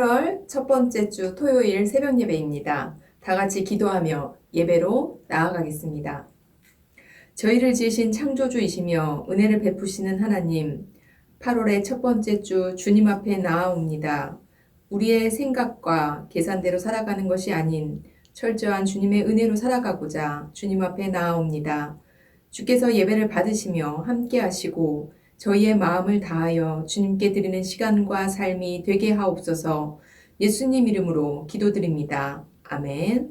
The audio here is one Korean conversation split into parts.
8월 첫 번째 주 토요일 새벽 예배입니다. 다 같이 기도하며 예배로 나아가겠습니다. 저희를 지으신 창조주이시며 은혜를 베푸시는 하나님, 8월의 첫 번째 주 주님 앞에 나아옵니다. 우리의 생각과 계산대로 살아가는 것이 아닌 철저한 주님의 은혜로 살아가고자 주님 앞에 나아옵니다. 주께서 예배를 받으시며 함께 하시고 저희의 마음을 다하여 주님께 드리는 시간과 삶이 되게 하옵소서 예수님 이름으로 기도드립니다. 아멘.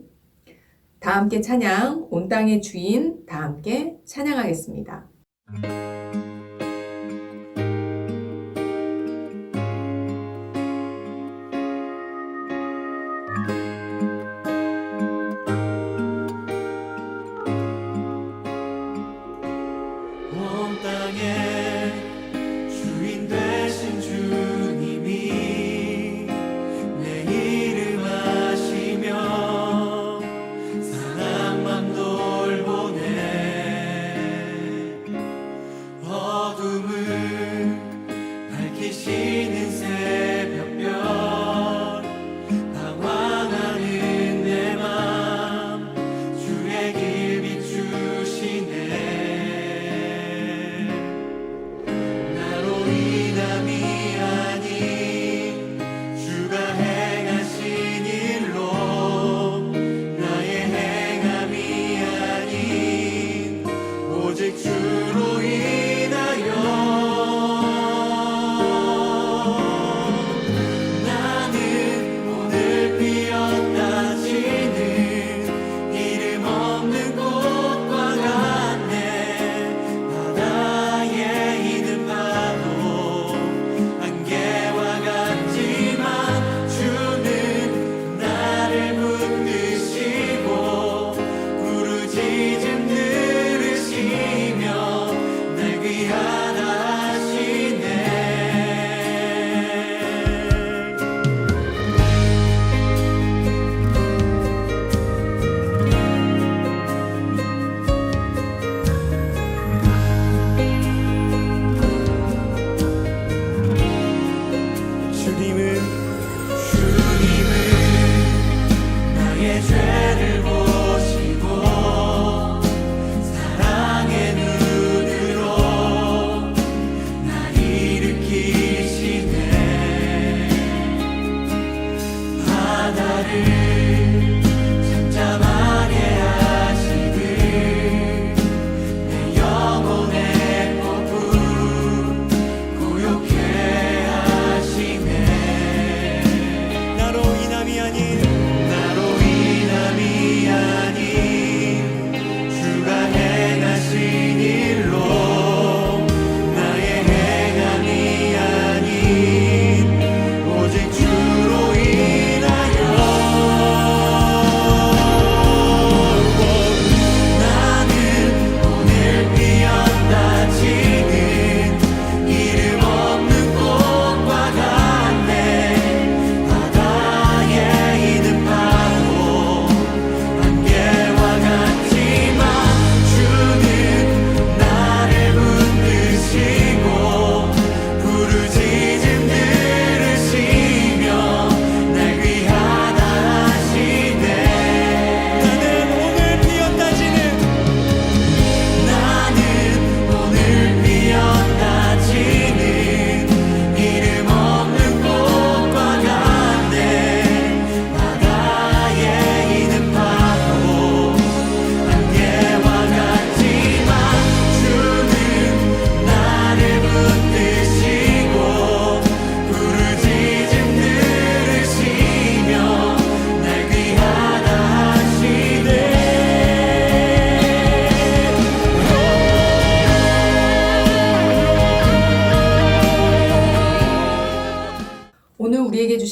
다 함께 찬양, 온 땅의 주인 다 함께 찬양하겠습니다.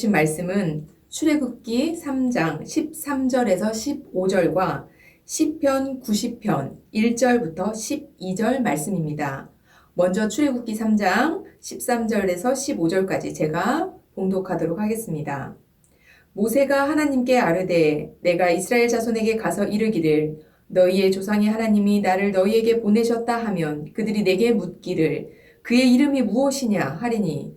주신 말씀은 출애굽기 3장 13절에서 15절과 시편 90편 1절부터 12절 말씀입니다. 먼저 출애굽기 3장 13절에서 15절까지 제가 봉독하도록 하겠습니다. 모세가 하나님께 아뢰되 내가 이스라엘 자손에게 가서 이르기를 너희의 조상의 하나님이 나를 너희에게 보내셨다 하면 그들이 내게 묻기를 그의 이름이 무엇이냐 하리니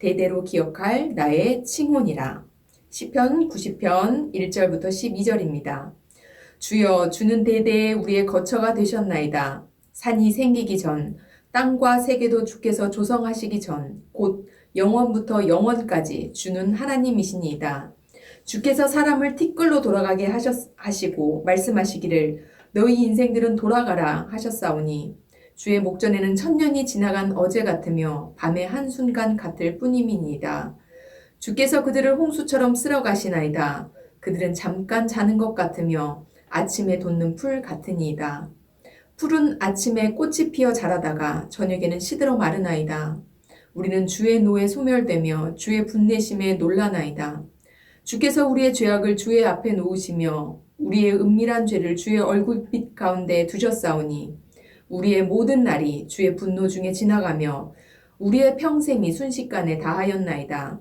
대대로 기억할 나의 칭혼이라 시편 90편 1절부터 12절입니다. 주여 주는 대대에 우리의 거처가 되셨나이다. 산이 생기기 전 땅과 세계도 주께서 조성하시기 전 곧 영원부터 영원까지 주는 하나님이시니이다. 주께서 사람을 티끌로 돌아가게 하셨, 하시고 말씀하시기를 너희 인생들은 돌아가라 하셨사오니 주의 목전에는 천년이 지나간 어제 같으며 밤의 한순간 같을 뿐임이니이다. 주께서 그들을 홍수처럼 쓸어 가시나이다. 그들은 잠깐 자는 것 같으며 아침에 돋는 풀 같으니이다. 풀은 아침에 꽃이 피어 자라다가 저녁에는 시들어 마르나이다. 우리는 주의 노에 소멸되며 주의 분내심에 놀라나이다. 주께서 우리의 죄악을 주의 앞에 놓으시며 우리의 은밀한 죄를 주의 얼굴빛 가운데 두셨사오니 우리의 모든 날이 주의 분노 중에 지나가며 우리의 평생이 순식간에 다하였나이다.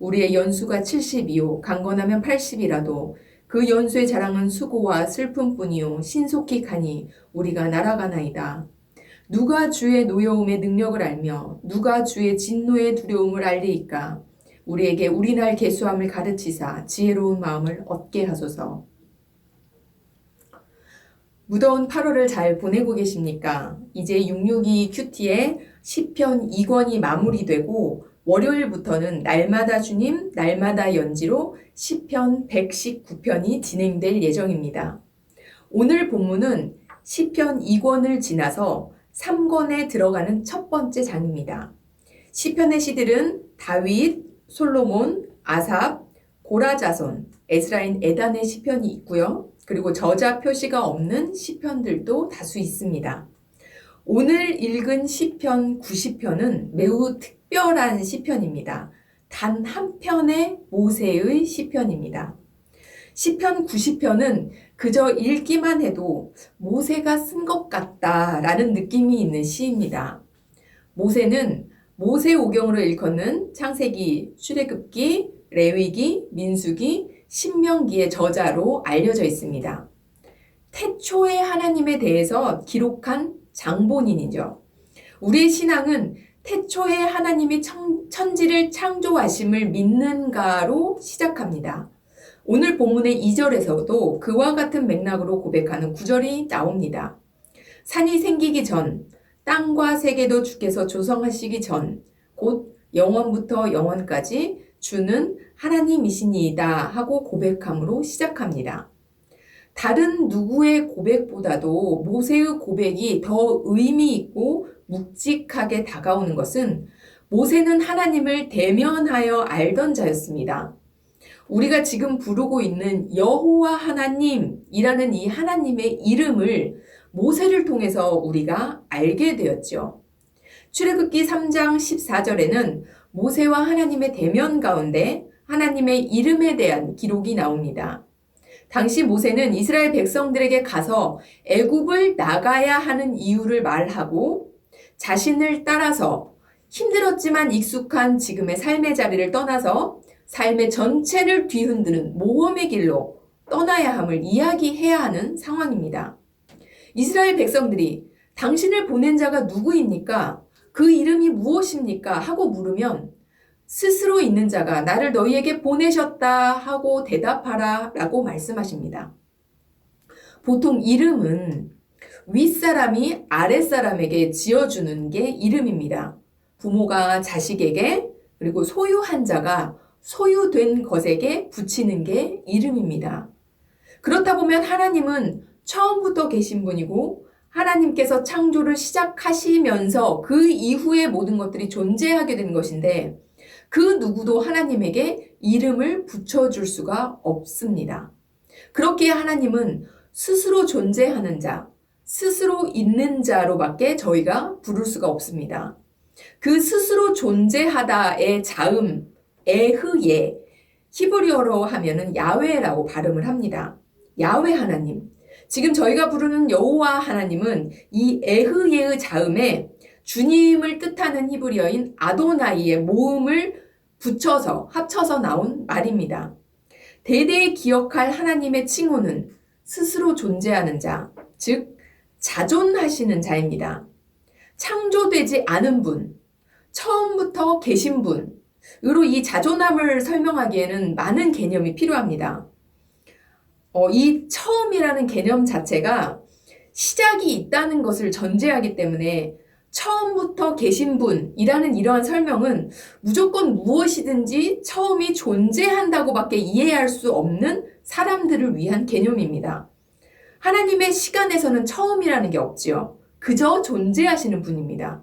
우리의 연수가 70이요 강건하면 80이라도 그 연수의 자랑은 수고와 슬픔뿐이요 신속히 가니 우리가 날아가나이다. 누가 주의 노여움의 능력을 알며 누가 주의 진노의 두려움을 알리이까 우리에게 우리날 개수함을 가르치사 지혜로운 마음을 얻게 하소서. 무더운 8월을 잘 보내고 계십니까? 이제 662 큐티의 10편 2권이 마무리되고 월요일부터는 날마다 주님, 날마다 연지로 10편 119편이 진행될 예정입니다. 오늘 본문은 10편 2권을 지나서 3권에 들어가는 첫 번째 장입니다. 시편의 시들은 다윗, 솔로몬, 아삽, 고라자손, 에스라인 에단의 시편이 있고요. 그리고 저자 표시가 없는 시편들도 다수 있습니다. 오늘 읽은 시편 90편은 매우 특별한 시편입니다. 단 한 편의 모세의 시편입니다. 시편 90편은 그저 읽기만 해도 모세가 쓴 것 같다라는 느낌이 있는 시입니다. 모세는 모세오경으로 일컫는 창세기, 출애굽기, 레위기, 민수기, 신명기의 저자로 알려져 있습니다. 태초의 하나님에 대해서 기록한 장본인이죠. 우리의 신앙은 태초에 하나님이 천, 천지를 창조하심을 믿는가로 시작합니다. 오늘 본문의 2절에서도 그와 같은 맥락으로 고백하는 구절이 나옵니다. 산이 생기기 전, 땅과 세계도 주께서 조성하시기 전, 곧 영원부터 영원까지 주는 하나님이시니이다 하고 고백함으로 시작합니다. 다른 누구의 고백보다도 모세의 고백이 더 의미 있고 묵직하게 다가오는 것은 모세는 하나님을 대면하여 알던 자였습니다. 우리가 지금 부르고 있는 여호와 하나님이라는 이 하나님의 이름을 모세를 통해서 우리가 알게 되었죠. 출애굽기 3장 14절에는 모세와 하나님의 대면 가운데 하나님의 이름에 대한 기록이 나옵니다. 당시 모세는 이스라엘 백성들에게 가서 애굽을 나가야 하는 이유를 말하고 자신을 따라서 힘들었지만 익숙한 지금의 삶의 자리를 떠나서 삶의 전체를 뒤흔드는 모험의 길로 떠나야 함을 이야기해야 하는 상황입니다. 이스라엘 백성들이 당신을 보낸 자가 누구입니까? 그 이름이 무엇입니까? 하고 물으면 스스로 있는 자가 나를 너희에게 보내셨다 하고 대답하라 라고 말씀하십니다. 보통 이름은 윗사람이 아랫사람에게 지어주는 게 이름입니다. 부모가 자식에게 그리고 소유한 자가 소유된 것에게 붙이는 게 이름입니다. 그렇다 보면 하나님은 처음부터 계신 분이고 하나님께서 창조를 시작하시면서 그 이후의 모든 것들이 존재하게 된 것인데 그 누구도 하나님에게 이름을 붙여줄 수가 없습니다. 그렇기에 하나님은 스스로 존재하는 자, 스스로 있는 자로밖에 저희가 부를 수가 없습니다. 그 스스로 존재하다의 자음, 에흐예, 히브리어로 하면은 야훼라고 발음을 합니다. 야훼 하나님. 지금 저희가 부르는 여호와 하나님은 이 에흐예의 자음에 주님을 뜻하는 히브리어인 아도나이의 모음을 붙여서 합쳐서 나온 말입니다. 대대 기억할 하나님의 칭호는 스스로 존재하는 자, 즉 자존하시는 자입니다. 창조되지 않은 분, 처음부터 계신 분 으로 이 자존함을 설명하기에는 많은 개념이 필요합니다. 어, 이 처음이라는 개념 자체가 시작이 있다는 것을 전제하기 때문에 처음부터 계신 분이라는 이러한 설명은 무조건 무엇이든지 처음이 존재한다고밖에 이해할 수 없는 사람들을 위한 개념입니다. 하나님의 시간에서는 처음이라는 게 없지요. 그저 존재하시는 분입니다.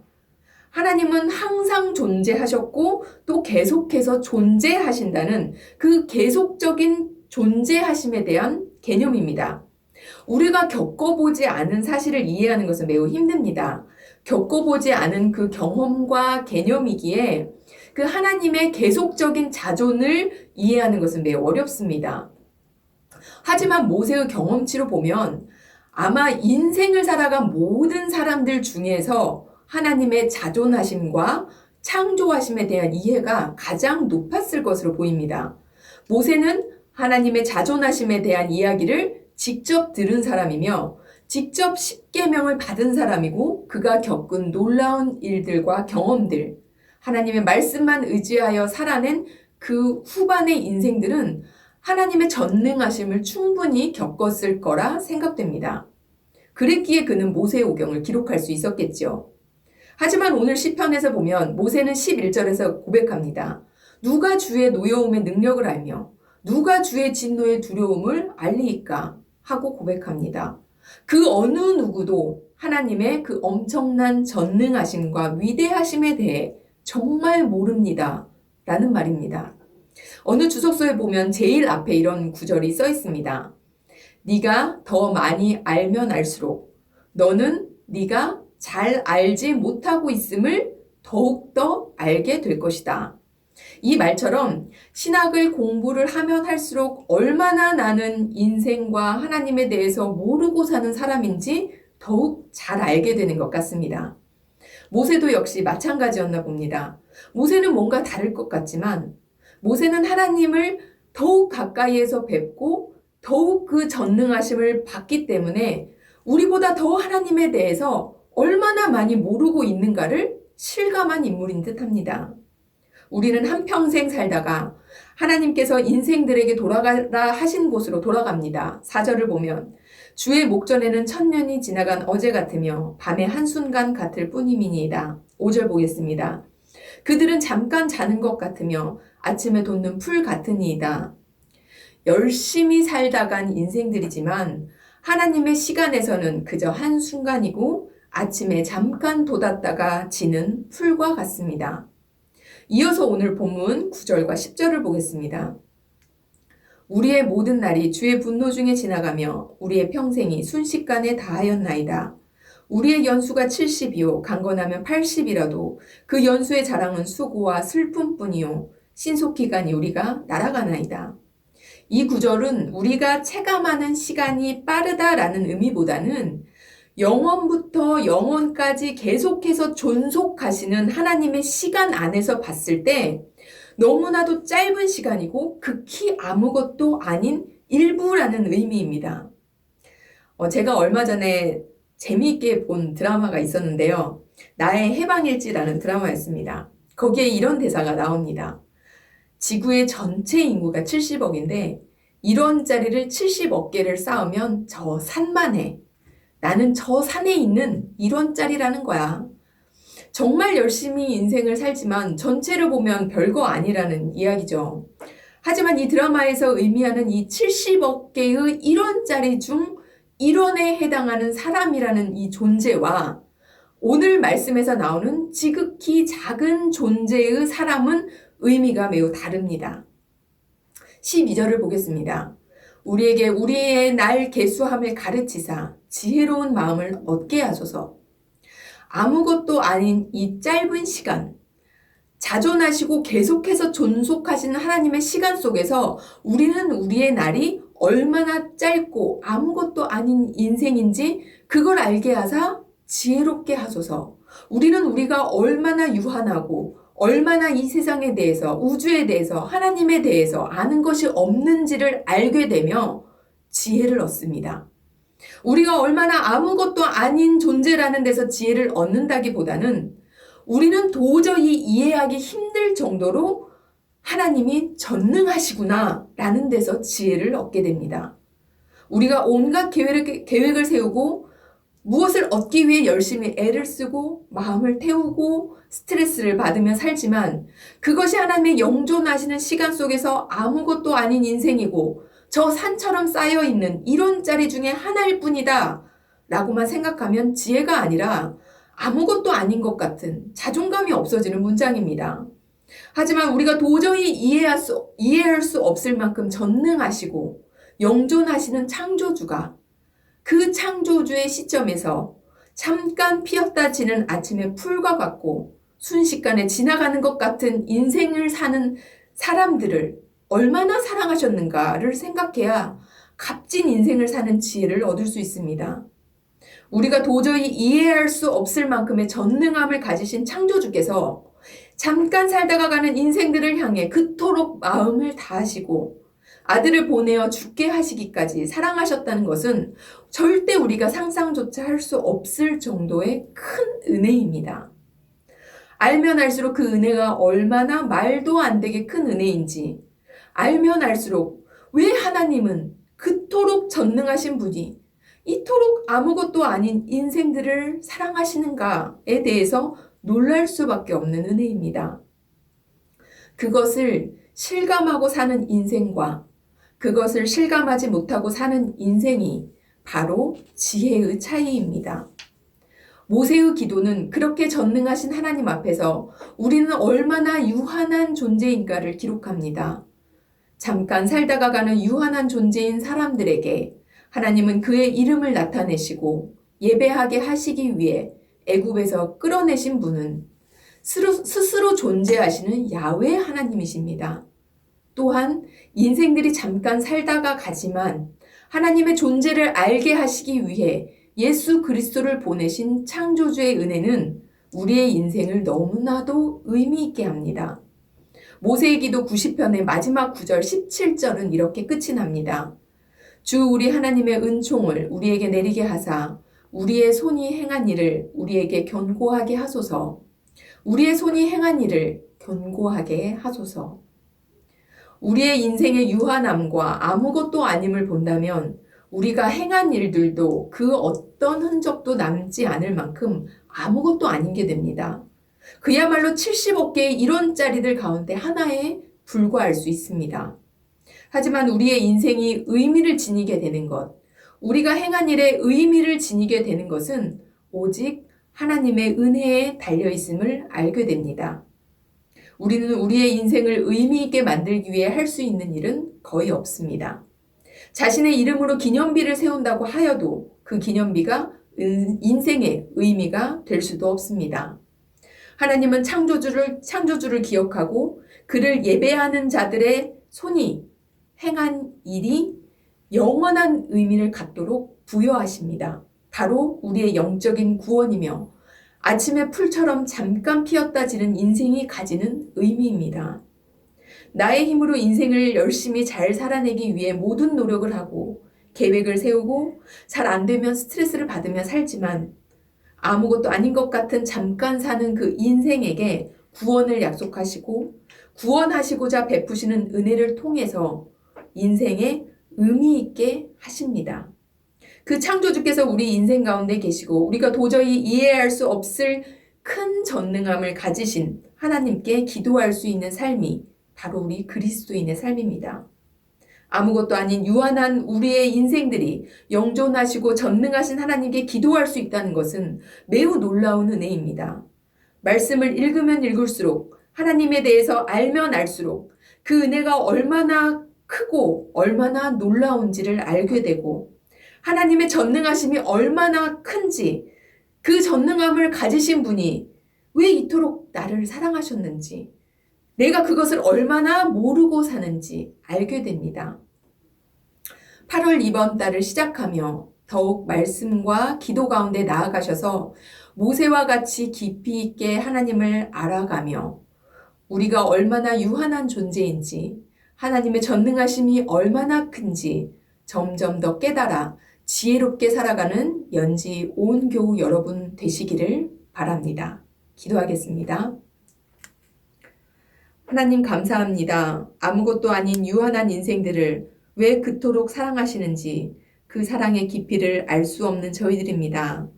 하나님은 항상 존재하셨고 또 계속해서 존재하신다는 그 계속적인 존재하심에 대한 개념입니다. 우리가 겪어보지 않은 사실을 이해하는 것은 매우 힘듭니다. 겪어보지 않은 그 경험과 개념이기에 그 하나님의 계속적인 자존을 이해하는 것은 매우 어렵습니다. 하지만 모세의 경험치로 보면 아마 인생을 살아간 모든 사람들 중에서 하나님의 자존하심과 창조하심에 대한 이해가 가장 높았을 것으로 보입니다. 모세는 하나님의 자존하심에 대한 이야기를 직접 들은 사람이며 직접 십계명을 받은 사람이고 그가 겪은 놀라운 일들과 경험들, 하나님의 말씀만 의지하여 살아낸 그 후반의 인생들은 하나님의 전능하심을 충분히 겪었을 거라 생각됩니다. 그랬기에 그는 모세의 오경을 기록할 수 있었겠지요. 하지만 오늘 시편에서 보면 모세는 11절에서 고백합니다. 누가 주의 노여움의 능력을 알며 누가 주의 진노의 두려움을 알리이까 하고 고백합니다. 그 어느 누구도 하나님의 그 엄청난 전능하심과 위대하심에 대해 정말 모릅니다. 라는 말입니다. 어느 주석서에 보면 제일 앞에 이런 구절이 써 있습니다. 네가 더 많이 알면 알수록 너는 네가 잘 알지 못하고 있음을 더욱더 알게 될 것이다. 이 말처럼 신학을 공부를 하면 할수록 얼마나 나는 인생과 하나님에 대해서 모르고 사는 사람인지 더욱 잘 알게 되는 것 같습니다. 모세도 역시 마찬가지였나 봅니다. 모세는 뭔가 다를 것 같지만 모세는 하나님을 더욱 가까이에서 뵙고 더욱 그 전능하심을 받기 때문에 우리보다 더 하나님에 대해서 얼마나 많이 모르고 있는가를 실감한 인물인 듯 합니다. 우리는 한평생 살다가 하나님께서 인생들에게 돌아가라 하신 곳으로 돌아갑니다. 사절을 보면 주의 목전에는 천년이 지나간 어제 같으며 밤의 한순간 같을 뿐이니이다. 5절 보겠습니다. 그들은 잠깐 자는 것 같으며 아침에 돋는 풀 같으니이다. 열심히 살다간 인생들이지만 하나님의 시간에서는 그저 한순간이고 아침에 잠깐 돋았다가 지는 풀과 같습니다. 이어서 오늘 본문 9절과 10절을 보겠습니다. 우리의 모든 날이 주의 분노 중에 지나가며 우리의 평생이 순식간에 다하였나이다. 우리의 연수가 70이요 강건하면 80이라도 그 연수의 자랑은 수고와 슬픔뿐이요 신속히간이 우리가 날아가나이다. 이 구절은 우리가 체감하는 시간이 빠르다라는 의미보다는 영원부터 영원까지 계속해서 존속하시는 하나님의 시간 안에서 봤을 때 너무나도 짧은 시간이고 극히 아무것도 아닌 일부라는 의미입니다. 어, 제가 얼마 전에 재미있게 본 드라마가 있었는데요. 나의 해방일지라는 드라마였습니다. 거기에 이런 대사가 나옵니다. 지구의 전체 인구가 70억인데 이런 자리를 70억 개를 쌓으면 저 산만 해. 나는 저 산에 있는 이런 짤이라는 거야. 정말 열심히 인생을 살지만 전체를 보면 별거 아니라는 이야기죠. 하지만 이 드라마에서 의미하는 이 70억 개의 1원짜리 중 1원에 해당하는 사람이라는 이 존재와 오늘 말씀에서 나오는 지극히 작은 존재의 사람은 의미가 매우 다릅니다. 12절을 보겠습니다. 우리에게 우리의 날 개수함을 가르치사 지혜로운 마음을 얻게 하소서. 아무것도 아닌 이 짧은 시간, 자존하시고 계속해서 존속하시는 하나님의 시간 속에서 우리는 우리의 날이 얼마나 짧고 아무것도 아닌 인생인지 그걸 알게 하사 지혜롭게 하소서. 우리는 우리가 얼마나 유한하고 얼마나 이 세상에 대해서 우주에 대해서 하나님에 대해서 아는 것이 없는지를 알게 되며 지혜를 얻습니다. 우리가 얼마나 아무것도 아닌 존재라는 데서 지혜를 얻는다기보다는 우리는 도저히 이해하기 힘들 정도로 하나님이 전능하시구나 라는 데서 지혜를 얻게 됩니다. 우리가 온갖 계획을, 계획을 세우고 무엇을 얻기 위해 열심히 애를 쓰고 마음을 태우고 스트레스를 받으며 살지만 그것이 하나님의 영존하시는 시간 속에서 아무것도 아닌 인생이고 저 산처럼 쌓여 있는 이론짜리 중에 하나일 뿐이다 라고만 생각하면 지혜가 아니라 아무것도 아닌 것 같은 자존감이 없어지는 문장입니다. 하지만 우리가 도저히 이해할 수, 이해할 수 없을 만큼 전능하시고 영존하시는 창조주가 그 창조주의 시점에서 잠깐 피었다 지는 아침의 풀과 같고 순식간에 지나가는 것 같은 인생을 사는 사람들을 얼마나 사랑하셨는가를 생각해야 값진 인생을 사는 지혜를 얻을 수 있습니다. 우리가 도저히 이해할 수 없을 만큼의 전능함을 가지신 창조주께서 잠깐 살다가 가는 인생들을 향해 그토록 마음을 다하시고 아들을 보내어 죽게 하시기까지 사랑하셨다는 것은 절대 우리가 상상조차 할 수 없을 정도의 큰 은혜입니다. 알면 알수록 그 은혜가 얼마나 말도 안 되게 큰 은혜인지 알면 알수록 왜 하나님은 그토록 전능하신 분이 이토록 아무것도 아닌 인생들을 사랑하시는가에 대해서 놀랄 수밖에 없는 은혜입니다. 그것을 실감하고 사는 인생과 그것을 실감하지 못하고 사는 인생이 바로 지혜의 차이입니다. 모세의 기도는 그렇게 전능하신 하나님 앞에서 우리는 얼마나 유한한 존재인가를 기록합니다. 잠깐 살다가 가는 유한한 존재인 사람들에게 하나님은 그의 이름을 나타내시고 예배하게 하시기 위해 애굽에서 끌어내신 분은 스스로, 존재하시는 야외 하나님이십니다. 또한 인생들이 잠깐 살다가 가지만 하나님의 존재를 알게 하시기 위해 예수 그리스도를 보내신 창조주의 은혜는 우리의 인생을 너무나도 의미 있게 합니다. 모세의 기도 90편의 마지막 9절 17절은 이렇게 끝이 납니다. 주 우리 하나님의 은총을 우리에게 내리게 하사 우리의 손이 행한 일을 우리에게 견고하게 하소서. 우리의 손이 행한 일을 견고하게 하소서. 우리의 인생의 유한함과 아무것도 아님을 본다면 우리가 행한 일들도 그 어떤 흔적도 남지 않을 만큼 아무것도 아닌 게 됩니다. 그야말로 75개의 이론짜리들 가운데 하나에 불과할 수 있습니다. 하지만 우리의 인생이 의미를 지니게 되는 것, 우리가 행한 일에 의미를 지니게 되는 것은 오직 하나님의 은혜에 달려 있음을 알게 됩니다. 우리는 우리의 인생을 의미 있게 만들기 위해 할 수 있는 일은 거의 없습니다. 자신의 이름으로 기념비를 세운다고 하여도 그 기념비가 인생의 의미가 될 수도 없습니다. 하나님은 창조주를, 창조주를 기억하고 그를 예배하는 자들의 손이 행한 일이 영원한 의미를 갖도록 부여하십니다. 바로 우리의 영적인 구원이며 아침의 풀처럼 잠깐 피었다 지는 인생이 가지는 의미입니다. 나의 힘으로 인생을 열심히 잘 살아내기 위해 모든 노력을 하고 계획을 세우고 잘 안 되면 스트레스를 받으며 살지만 아무것도 아닌 것 같은 잠깐 사는 그 인생에게 구원을 약속하시고 구원하시고자 베푸시는 은혜를 통해서 인생에 의미 있게 하십니다. 그 창조주께서 우리 인생 가운데 계시고 우리가 도저히 이해할 수 없을 큰 전능함을 가지신 하나님께 기도할 수 있는 삶이 바로 우리 그리스도인의 삶입니다. 아무것도 아닌 유한한 우리의 인생들이 영존하시고 전능하신 하나님께 기도할 수 있다는 것은 매우 놀라운 은혜입니다. 말씀을 읽으면 읽을수록 하나님에 대해서 알면 알수록 그 은혜가 얼마나 크고 얼마나 놀라운지를 알게 되고 하나님의 전능하심이 얼마나 큰지 그 전능함을 가지신 분이 왜 이토록 나를 사랑하셨는지, 내가 그것을 얼마나 모르고 사는지 알게 됩니다. 8월 이번 달을 시작하며 더욱 말씀과 기도 가운데 나아가셔서 모세와 같이 깊이 있게 하나님을 알아가며 우리가 얼마나 유한한 존재인지 하나님의 전능하심이 얼마나 큰지 점점 더 깨달아 지혜롭게 살아가는 연지 온 교우 여러분 되시기를 바랍니다. 기도하겠습니다. 하나님 감사합니다. 아무것도 아닌 유한한 인생들을 왜 그토록 사랑하시는지 그 사랑의 깊이를 알 수 없는 저희들입니다.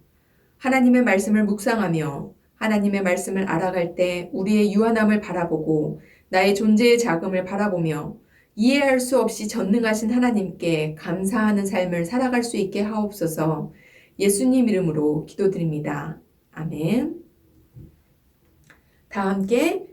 하나님의 말씀을 묵상하며 하나님의 말씀을 알아갈 때 우리의 유한함을 바라보고 나의 존재의 자금을 바라보며 이해할 수 없이 전능하신 하나님께 감사하는 삶을 살아갈 수 있게 하옵소서 예수님 이름으로 기도드립니다. 아멘. 다 함께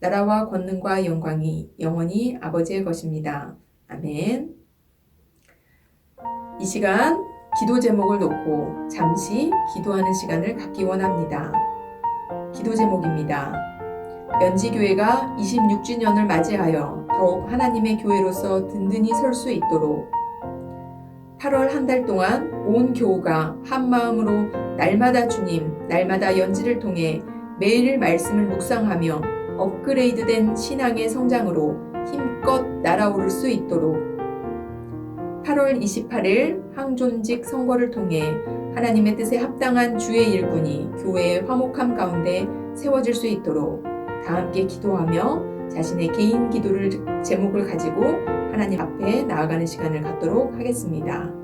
나라와 권능과 영광이 영원히 아버지의 것입니다. 아멘. 이 시간 기도 제목을 놓고 잠시 기도하는 시간을 갖기 원합니다. 기도 제목입니다. 연지교회가 26주년을 맞이하여 더욱 하나님의 교회로서 든든히 설 수 있도록 8월 한 달 동안 온 교우가 한 마음으로 날마다 주님, 날마다 연지를 통해 매일 말씀을 묵상하며 업그레이드된 신앙의 성장으로 힘껏 날아오를 수 있도록 8월 28일 항존직 선거를 통해 하나님의 뜻에 합당한 주의 일꾼이 교회의 화목함 가운데 세워질 수 있도록 다 함께 기도하며 자신의 개인 기도를 제목을 가지고 하나님 앞에 나아가는 시간을 갖도록 하겠습니다.